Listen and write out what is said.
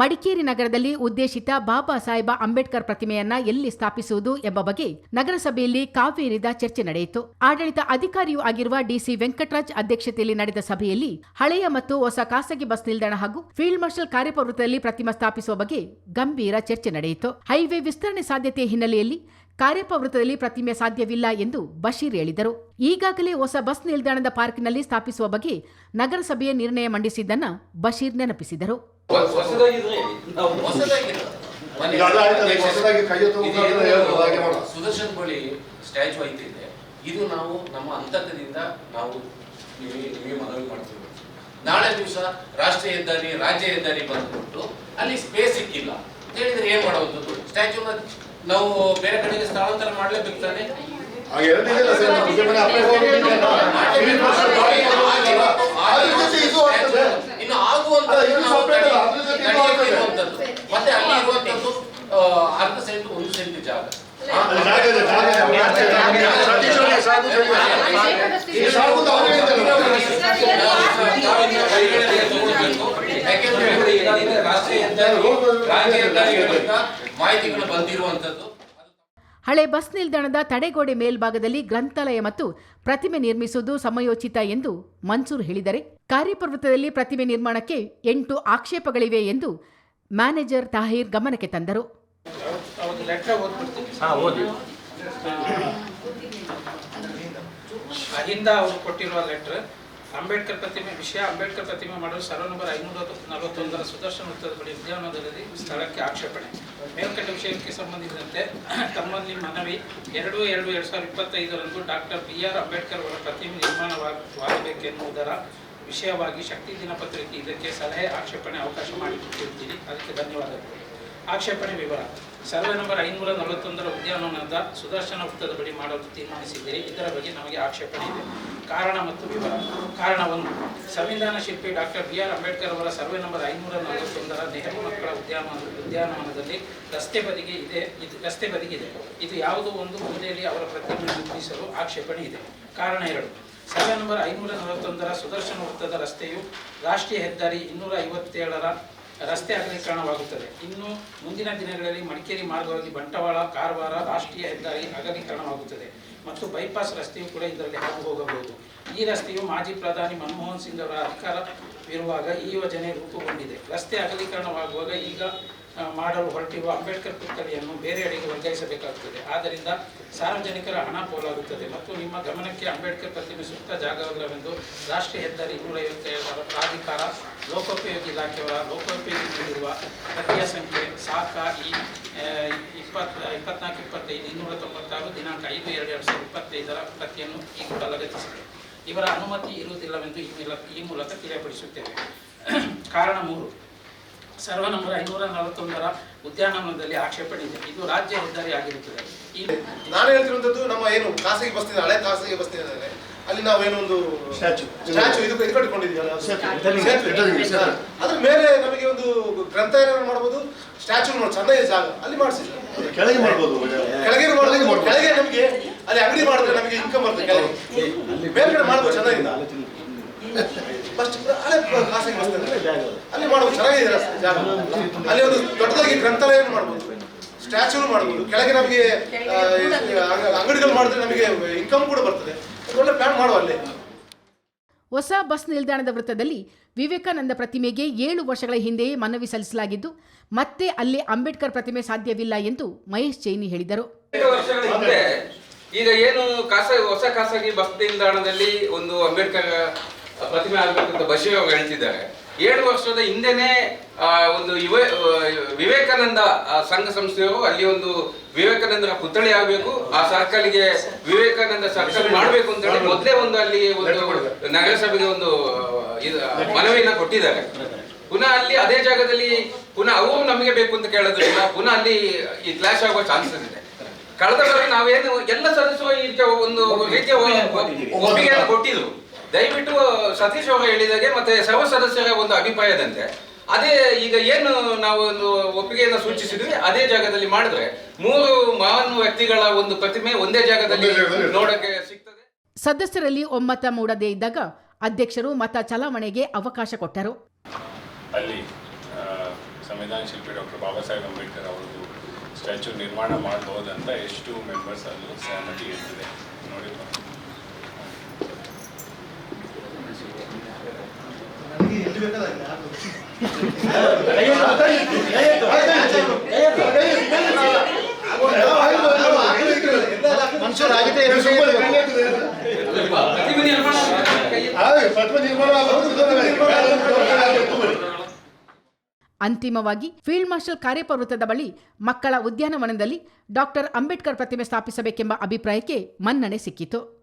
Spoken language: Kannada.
ಮಡಿಕೇರಿ ನಗರದಲ್ಲಿ ಉದ್ದೇಶಿತ ಬಾಬಾ ಸಾಹೇಬ ಅಂಬೇಡ್ಕರ್ ಪ್ರತಿಮೆಯನ್ನ ಎಲ್ಲಿ ಸ್ಥಾಪಿಸುವುದು ಎಂಬ ಬಗ್ಗೆ ನಗರಸಭೆಯಲ್ಲಿ ಕಾವೇರಿದ ಚರ್ಚೆ ನಡೆಯಿತು. ಆಡಳಿತ ಅಧಿಕಾರಿಯೂ ಆಗಿರುವ ಡಿಸಿ ವೆಂಕಟರಾಜ್ ಅಧ್ಯಕ್ಷತೆಯಲ್ಲಿ ನಡೆದ ಸಭೆಯಲ್ಲಿ ಹಳೆಯ ಮತ್ತು ಹೊಸ ಖಾಸಗಿ ಬಸ್ ನಿಲ್ದಾಣ ಹಾಗೂ ಫೀಲ್ಡ್ ಮಾರ್ಷಲ್ ಕಾರ್ಯಪ್ರವೃತ್ತದಲ್ಲಿ ಪ್ರತಿಮೆ ಸ್ಥಾಪಿಸುವ ಬಗ್ಗೆ ಗಂಭೀರ ಚರ್ಚೆ ನಡೆಯಿತು. ಹೈವೇ ವಿಸ್ತರಣೆ ಸಾಧ್ಯತೆಯ ಹಿನ್ನೆಲೆಯಲ್ಲಿ ಕಾರ್ಯಪ್ರವೃತ್ತದಲ್ಲಿ ಪ್ರತಿಮೆ ಸಾಧ್ಯವಿಲ್ಲ ಎಂದು ಬಶೀರ್ ಹೇಳಿದರು. ಈಗಾಗಲೇ ಹೊಸ ಬಸ್ ನಿಲ್ದಾಣದ ಪಾರ್ಕ್ನಲ್ಲಿ ಸ್ಥಾಪಿಸುವ ಬಗ್ಗೆ ನಗರಸಭೆಯ ನಿರ್ಣಯ ಮಂಡಿಸಿದ್ದನ್ನು ಬಶೀರ್ ನೆನಪಿಸಿದರು. ಹೊಸದಾಗಿದ್ರೆ ನಾವು. ಸುದರ್ಶನ್ ಬಳಿ ಸ್ಟ್ಯಾಚು ಐತಿದೆ ಇದು. ನಾವು ನಮ್ಮ ಅಂತರ್ಗದಿಂದ ನಾವು ನಿಮಗೆ ಮನವಿ ಮಾಡ್ತೀವಿ. ನಾಳೆ ದಿವಸ ರಾಷ್ಟ್ರೀಯ ಹೆದ್ದಾರಿ ರಾಜ್ಯ ಹೆದ್ದಾರಿ ಬಂದ್ಬಿಟ್ಟು ಅಲ್ಲಿ ಸ್ಪೇಸ್ ಸಿಕ್ಕಿಲ್ಲ. ಹೇಳಿದ್ರೆ ಏನ್ ಮಾಡೋದು? ಸ್ಟ್ಯಾಚುನ ನಾವು ಬೇರೆ ಕಡೆಗೆ ಸ್ಥಳಾಂತರ ಮಾಡ್ಲೇಬೇಕು ತಾನೆ? ಆ ಹೇಳ್ತಿದ್ದಿಲ್ಲ ಸರ್, ನಮ್ಮ ಬಾಡಿ. ಅದ್ರ ಜೊತೆ ಇದು ಆಗ್ತದೆ. ಇನ್ನು ಆಗುವಂತ ಇದು separate ಅಲ್ಲ, ಅದ್ರ ಜೊತೆ ಇದು ಆಗ್ತದೆ. ಮತ್ತೆ ಅಲ್ಲಿ ಇರುವಂತದ್ದು ಅರ್ಧ ಸೆಂಟ್ ಒಂದು ಸೆಂಟ್ ಜಾಗ ಯಾಕೆಂದ್ರೆ ರಾಷ್ಟ್ರೀಯ ಮಾಹಿತಿಗಳು ಬಂದಿರುವಂತದ್ದು ಹಳೆ ಬಸ್ ನಿಲ್ದಾಣದ ತಡೆಗೋಡೆ ಮೇಲ್ಭಾಗದಲ್ಲಿ ಗ್ರಂಥಾಲಯ ಮತ್ತು ಪ್ರತಿಮೆ ನಿರ್ಮಿಸುವುದು ಸಮಯೋಚಿತ ಎಂದು ಮನ್ಸೂರ್ ಹೇಳಿದರೆ ಕಾರ್ಯಪರ್ವತದಲ್ಲಿ ಪ್ರತಿಮೆ ನಿರ್ಮಾಣಕ್ಕೆ ಎಂಟು ಆಕ್ಷೇಪಗಳಿವೆ ಎಂದು ಮ್ಯಾನೇಜರ್ ತಾಹೀರ್ ಗಮನಕ್ಕೆ ತಂದರು ಕೊಟ್ಟಿರುವ ಅಂಬೇಡ್ಕರ್ ಪ್ರತಿಮೆ, ವಿಷಯ ಅಂಬೇಡ್ಕರ್ ಪ್ರತಿಮೆ ಮಾಡಲು ಸರ್ವ ನಂಬರ್ ಐನೂರ ನಲವತ್ತೊಂದರ ಸುದರ್ಶನ ವೃತ್ತದ ಬಳಿ ಉದ್ಯಾನದಲ್ಲಿ ಸ್ಥಳಕ್ಕೆ ಆಕ್ಷೇಪಣೆ. ಮೇಲ್ಕಂಡ ವಿಷಯಕ್ಕೆ ಸಂಬಂಧಿಸಿದಂತೆ ತಮ್ಮಲ್ಲಿ ಮನವಿ ಎರಡು ಎರಡು ಎರಡು ಸಾವಿರದ ಇಪ್ಪತ್ತೈದರಂದು ಡಾಕ್ಟರ್ ಬಿ ಆರ್ ಅಂಬೇಡ್ಕರ್ ಅವರ ಪ್ರತಿಮೆ ನಿರ್ಮಾಣವಾಗಬೇಕೆನ್ನುವುದರ ವಿಷಯವಾಗಿ ಶಕ್ತಿ ದಿನಪತ್ರಿಕೆ ಇದಕ್ಕೆ ಸಲಹೆ, ಆಕ್ಷೇಪಣೆ ಅವಕಾಶ ಮಾಡಿಕೊಟ್ಟಿರ್ತೀರಿ ಅದಕ್ಕೆ ಧನ್ಯವಾದಗಳು. ಆಕ್ಷೇಪಣೆ ವಿವರ. ಸರ್ವೆ ನಂಬರ್ ಐನೂರ ನಲವತ್ತೊಂದರ ಉದ್ಯಾನವನದ ಸುದರ್ಶನ ವೃತ್ತದ ಬಳಿ ಮಾಡಲು ತೀರ್ಮಾನಿಸಿದ್ದೀರಿ. ಇದರ ಬಗ್ಗೆ ನಮಗೆ ಆಕ್ಷೇಪಣೆ ಇದೆ. ಕಾರಣ ಮತ್ತು ವಿವರ. ಕಾರಣ ಒಂದು ಸಂವಿಧಾನ ಶಿಲ್ಪಿ ಡಾಕ್ಟರ್ ಬಿ ಆರ್ ಅಂಬೇಡ್ಕರ್ ಅವರ ಸರ್ವೆ ನಂಬರ್ ಐನೂರ ನಲವತ್ತೊಂದರ ನೆಹರು ಮಕ್ಕಳ ಉದ್ಯಾನವನ ಉದ್ಯಾನವನದಲ್ಲಿ ರಸ್ತೆ ಬದಿಗೆ ಇದೆ. ಇದು ರಸ್ತೆ ಇದೆ. ಇದು ಯಾವುದೋ ಒಂದು ಮೂಲೆಯಲ್ಲಿ ಅವರ ಪ್ರತಿಮೆ ನಿರ್ಮಿಸಲು ಆಕ್ಷೇಪಣೆ ಇದೆ. ಕಾರಣ ಎರಡು. ಸರ್ವೆ ನಂಬರ್ ಐನೂರ ನಲವತ್ತೊಂದರ ಸುದರ್ಶನ ವೃತ್ತದ ರಸ್ತೆಯು ರಾಷ್ಟ್ರೀಯ ಹೆದ್ದಾರಿ ಇನ್ನೂರ ಐವತ್ತೇಳರ ರಸ್ತೆ ಅಗಲೀಕರಣವಾಗುತ್ತದೆ ಇನ್ನು ಮುಂದಿನ ದಿನಗಳಲ್ಲಿ ಮಡಿಕೇರಿ ಮಾರ್ಗವಾಗಿ ಬಂಟವಾಳ, ಕಾರವಾರ, ರಾಷ್ಟ್ರೀಯ ಹೆದ್ದಾರಿ ಅಗಲೀಕರಣವಾಗುತ್ತದೆ ಮತ್ತು ಬೈಪಾಸ್ ರಸ್ತೆಯು ಕೂಡ ಇದರಲ್ಲಿ ಹಾದು ಹೋಗಬಹುದು. ಈ ರಸ್ತೆಯು ಮಾಜಿ ಪ್ರಧಾನಿ ಮನಮೋಹನ್ ಸಿಂಗ್ ಅವರ ಅಧಿಕಾರವಿರುವಾಗ ಈ ಯೋಜನೆ ರೂಪುಗೊಂಡಿದೆ. ರಸ್ತೆ ಅಗಲೀಕರಣವಾಗುವಾಗ ಈಗ ಮಾಡಲು ಹೊರಟಿರುವ ಅಂಬೇಡ್ಕರ್ ಪುತ್ಥಳಿಯನ್ನು ಬೇರೆಡೆಗೆ ವರ್ಗಾಯಿಸಬೇಕಾಗುತ್ತದೆ ಆದ್ದರಿಂದ ಸಾರ್ವಜನಿಕರ ಹಣ ಪೋಲಾಗುತ್ತದೆ ಮತ್ತು ನಿಮ್ಮ ಗಮನಕ್ಕೆ ಅಂಬೇಡ್ಕರ್ ಪ್ರತಿಮೆ ಸೂಕ್ತ ಜಾಗವಿಲ್ಲವೆಂದು ರಾಷ್ಟ್ರೀಯ ಹೆದ್ದಾರಿ ಇನ್ನೂರ ಐವತ್ತೇಳರ ಪ್ರಾಧಿಕಾರ, ಲೋಕೋಪಯೋಗಿ ಇಲಾಖೆಯವರ ಲೋಕೋಪಯೋಗಿ ನೀಡಿರುವ ಪ್ರತಿಯ ಸಂಖ್ಯೆ ಸಾಕ ಈ ಇಪ್ಪತ್ತ ಇಪ್ಪತ್ನಾಲ್ಕು, ಇಪ್ಪತ್ತೈದು, ಇನ್ನೂರ ತೊಂಬತ್ತಾರು, ದಿನಾಂಕ ಐದು, ಎರಡು ಎರಡು ಸಾವಿರದ ಇಪ್ಪತ್ತೈದರ ಪ್ರತಿಯನ್ನು ಈ ಕೂಡ ಲಗತ್ತಿಸಿದೆ. ಇವರ ಅನುಮತಿ ಇರುವುದಿಲ್ಲವೆಂದು ಈ ಈ ಮೂಲಕ ತಿಳಿಯಪಡಿಸುತ್ತೇವೆ. ಕಾರಣ ಮೂರು. ಸರ್ವ ನಂಬರ್ ಐನೂರ ನಲವತ್ತೊಂದರ ಉದ್ಯಾನವನದಲ್ಲಿ ಆಕ್ಷೇಪಣೆ ಇದೆ ಇದು ರಾಜ್ಯ ಹೆದ್ದಾರಿ ಆಗಿರುತ್ತದೆ ನಾನು ಹೇಳ್ತಿರುವಂತದ್ದು ನಮ್ಮ ಏನು ಖಾಸಗಿ ಬಸ್ ನಿಲ್ದಾಣ, ಹಳೆ ಖಾಸಗಿ ಬಸ್ ನಿಲ್ದಾಣ ಅಲ್ಲಿ ನಾವೇನು ಒಂದು Statue. ಸ್ಟ್ಯಾಚು ಇದು ಇದು ಕಟ್ಕೊಂಡಿದ್ದೀವಲ್ಲ. ಅದ್ರ ಮೇಲೆ ನಮಗೆ ಒಂದು ಗ್ರಂಥಾಲಯ ಮಾಡಬಹುದು ಸ್ಟ್ಯಾಚು ನೋಡಿ ಚೆನ್ನೈ ಜಾಗ. ಅಲ್ಲಿ ಮಾಡಿಸಿ ಕೆಳಗೆ ಮಾಡ್ಬೋದು. ಕೆಳಗೆ ಮಾಡ್ಬೋದು. ಕೆಳಗೆ ನಮಗೆ ಅಲ್ಲಿ ಅಂಗಡಿ ಮಾಡಿದ್ರೆ ನಮಗೆ ಇನ್ಕಮ್ ಬರ್ತದೆ ಕೆಳಗೆ. ಮೇಲ್ಗಡೆ ಮಾಡ್ಬೋದು ಚೆನ್ನಾಗಿದೆ ಬಸ್ ಹಳೆ ಖಾಸಗಿ ಬಸ್. ಅಲ್ಲಿ ಮಾಡ್ಬೋದು ಚೆನ್ನಾಗಿದೆ ಜಾಗ. ಅಲ್ಲಿ ಒಂದು ದೊಡ್ಡದಾಗಿ ಗ್ರಂಥಾಲಯ ಮಾಡಬಹುದು ಸ್ಟ್ಯಾಚು ಮಾಡಬಹುದು ಕೆಳಗೆ ನಮಗೆ ಅಂಗಡಿಗಳು ಮಾಡಿದ್ರೆ ನಮಗೆ ಇನ್ಕಮ್ ಕೂಡ ಬರ್ತದೆ. ಒಳ್ಳೆ ಪ್ಲಾನ್ ಮಾಡುವ ಅಲ್ಲಿ. ಹೊಸ ಬಸ್ ನಿಲ್ದಾಣದ ವೃತ್ತದಲ್ಲಿ ವಿವೇಕಾನಂದ ಪ್ರತಿಮೆಗೆ ಏಳು ವರ್ಷಗಳ ಹಿಂದೆಯೇ ಮನವಿ ಸಲ್ಲಿಸಲಾಗಿದ್ದು ಮತ್ತೆ ಅಲ್ಲಿ ಅಂಬೇಡ್ಕರ್ ಪ್ರತಿಮೆ ಸಾಧ್ಯವಿಲ್ಲ ಎಂದು ಮಹೇಶ್ ಜೈನಿ ಹೇಳಿದರು. ಈಗ ಏನು ಖಾಸಗಿ ಹೊಸ ಖಾಸಗಿ ಬಸ್ ನಿಲ್ದಾಣದಲ್ಲಿ ಒಂದು ಅಂಬೇಡ್ಕರ್ ಪ್ರತಿಮೆ ಆಗ್ಬೇಕು ಅಂತ ಬಶೀರ್ ಅವರು ಹೇಳ್ತಿದ್ದಾರೆ. ಏಳು ವರ್ಷದ ಹಿಂದೆನೆ ಒಂದು ಯುವ ವಿವೇಕಾನಂದ ಸಂಘ ಸಂಸ್ಥೆಯು ಅಲ್ಲಿ ಒಂದು ವಿವೇಕಾನಂದರ ಪುತ್ಥಳಿ ಆಗಬೇಕು. ಆ ಸರ್ಕಲ್ಗೆ ವಿವೇಕಾನಂದ ಸರ್ಕಲ್ ಮಾಡಬೇಕು ಅಂತ ಹೇಳಿ ಮೊದಲೇ ಒಂದು ಅಲ್ಲಿ ಒಂದು ನಗರಸಭೆಗೆ ಒಂದು ಮನವಿಯನ್ನ ಕೊಟ್ಟಿದ್ದಾರೆ. ಪುನಃ ಅಲ್ಲಿ ಅದೇ ಜಾಗದಲ್ಲಿ ಪುನಃ ಅವು ನಮಗೆ ಬೇಕು ಅಂತ ಕೇಳೋದ್ರಿಂದ ಪುನಃ ಅಲ್ಲಿ ಈ ಕ್ಲಾಶ್ ಆಗುವ ಚಾನ್ಸಸ್ ಇದೆ. ಕಳೆದ ಬಾರಿ ನಾವೇನು ಎಲ್ಲ ಸದಸ್ಯರು ಒಂದು ರೀತಿಯ ಒಪ್ಪಿಗೆಯನ್ನು ಕೊಟ್ಟಿದ್ರು. ದಯವಿಟ್ಟು ಸತೀಶ್ ಅವರು ಹೇಳಿದಾಗೆ ಮತ್ತೆ ಸರ್ವ ಸದಸ್ಯರ ಒಂದು ಅಭಿಪ್ರಾಯದಂತೆ. ಅದೇ ಈಗ ಏನು ನಾವು ಒಂದು ಒಪ್ಪಿಗೆಯನ್ನು ಸೂಚಿಸಿದ್ವಿ ಅದೇ ಜಾಗದಲ್ಲಿ ಮಾಡಿದ್ರೆ ಮೂರು ಮಹಾನ್ ವ್ಯಕ್ತಿಗಳ ಒಂದು ಪ್ರತಿಮೆ ಒಂದೇ ಜಾಗದಲ್ಲಿ ನೋಡಕ್ಕೆ ಸಿಗ್ತದೆ. ಸದಸ್ಯರಲ್ಲಿ ಒಮ್ಮತ ಮೂಡದೇ ಇದ್ದಾಗ ಅಧ್ಯಕ್ಷರು ಮತ ಚಲಾವಣೆಗೆ ಅವಕಾಶ ಕೊಟ್ಟರು. ಅಲ್ಲಿ ಸಂವಿಧಾನ ಶಿಲ್ಪಿ ಡಾಕ್ಟರ್ ಬಾಬಾ ಸಾಹೇಬ್ ಅಂಬೇಡ್ಕರ್ ಅವರದ್ದು ಸ್ಟ್ಯಾಚ್ಯೂ ನಿರ್ಮಾಣ ಮಾಡಬಹುದಂತ ಎಷ್ಟು ಮೆಂಬರ್ಸ್ ಅಲ್ಲಿ ಸಹಮತಿ ಇರ್ತದೆ ನೋಡಿ ನನಗೆ ಎಲ್ಲಿ ಬೇಕಾದಾಗ ಅಂತಿಮವಾಗಿ ಫೀಲ್ಡ್ ಮಾರ್ಷಲ್ ಕಾರ್ಯಪ್ರವೃತ್ತದ ಬಳಿ ಮಕ್ಕಳ ಉದ್ಯಾನವನದಲ್ಲಿ ಡಾಕ್ಟರ್ ಅಂಬೇಡ್ಕರ್ ಪ್ರತಿಮೆ ಸ್ಥಾಪಿಸಬೇಕೆಂಬ ಅಭಿಪ್ರಾಯಕ್ಕೆ ಮನ್ನಣೆ ಸಿಕ್ಕಿತು.